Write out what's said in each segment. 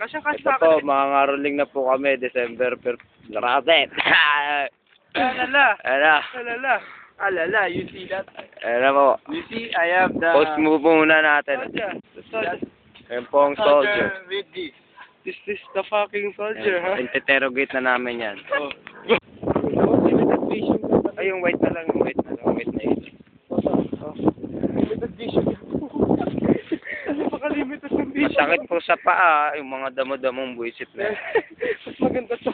Kasyang kasi Ito po, mga ngaroling na po kami, December per... Rabbit! Alala. Ano? Alala. Alala, you see that? Ano po? You see, I have the... Post move muna natin. Soldier. Soldier. Po ang soldier. with this. This is the fucking soldier, ha? Interrogate na namin yan. Oh. Ay, yung white na lang, yung white na lang, white na yun. Masakit po sa paa, yung mga damo-damong buwisit na. Mas maganda to.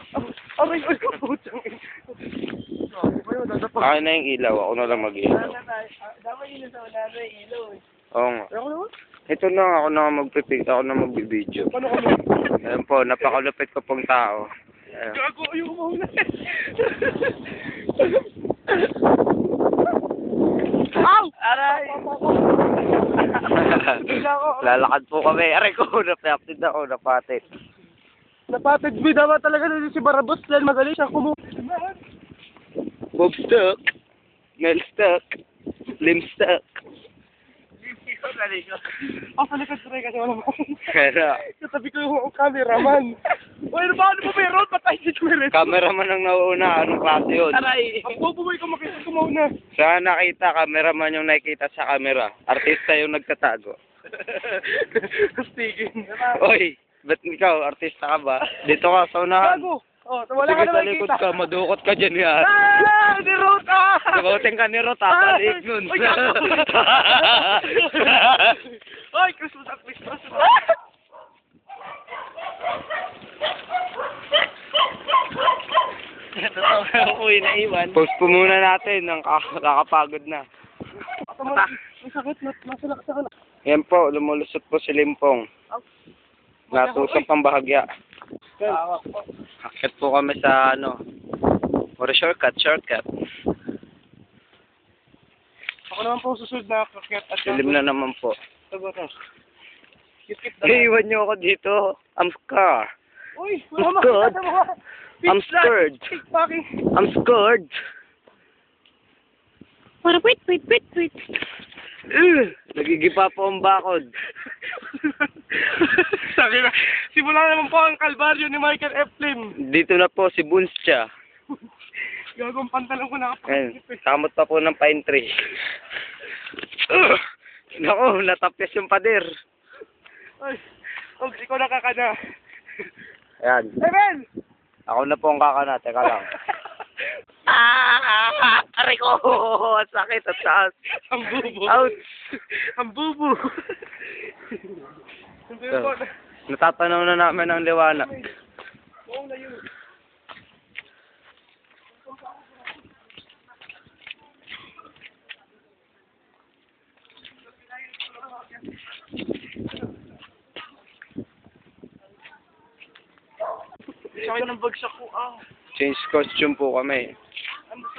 Aray, ay, yun? Dadapa. Akin na yung ilaw, ako na lang mag-ilaw. Dapat yun sa wala na ilaw eh. Oo nga. Ako naman? Ito na, ako na magpipig, ako na magbibideo. Paano kami? Ayan po, napakalupit ko pong tao. Ayan. Gago, ayoko mauna. Ow! Aray! Bigla ako. Lalakad po kami. Aray ko, napaptid ako, napatid. Napatid mo, dapat talaga na si Barabos dahil madali siya kumu... Bob stuck. Mel stuck. Lim stuck. Oh, sa likod ko rin kasi wala mo. Kaya, Katabi ko yung cameraman. Uy, ano ba? Ano ba meron? Patay si Chumiret. cameraman ang nauna. Anong klase yun? Aray! Ang bubuhay ko makita ko mauna. Saan nakita, cameraman yung nakikita sa camera. Artista yung nagtatago. Kustigin. Oy, ba't ikaw, artista ka ba? Dito ka, sa unahan. Gago! Oh, wala Sige, ka na sa likod makikita. ka, madukot ka dyan yan. Ah! Ni Rota! Sabating ka ni Rota, talig nun. Uy, gago! Ay, Christmas at Christmas. Uy, naiwan. Post po muna natin, nang kakapagod na. Ang sakit, nat- nasa lakas ako. Yan po, lumulusot po si Limpong. Natusok ang bahagya. Akit po kami sa ano, or shortcut, shortcut. Ako naman po susunod na kakyat at Silim na naman po. Sagot na. Niyo ako dito. I'm scared. Uy, I'm wala scared. makita mo. I'm scared. I'm scared. Para wait, wait, wait, wait. Nagigipa po ang bakod. Sabi na, simula naman po ang kalbaryo ni Michael F. Lim. Dito na po si Buncha. Gagawang pantalon ko Ayun, nakapagkip eh. kamot pa po ng pine tree. Ugh, Nako, natapyas yung pader. Ay, oh, ikaw nakakana. Ayan, Evan! ako na po ang kakana. Teka lang. Ah, aray ko. Sakit at taas. Ang bubo. Ouch! Ang bubo. Po. Natatanaw na namin ang liwanag. Oo na yun. Sakit ng bagsak ko. Ah. Change costume po kami.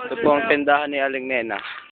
Ito po ang tindahan ni Aling Nena.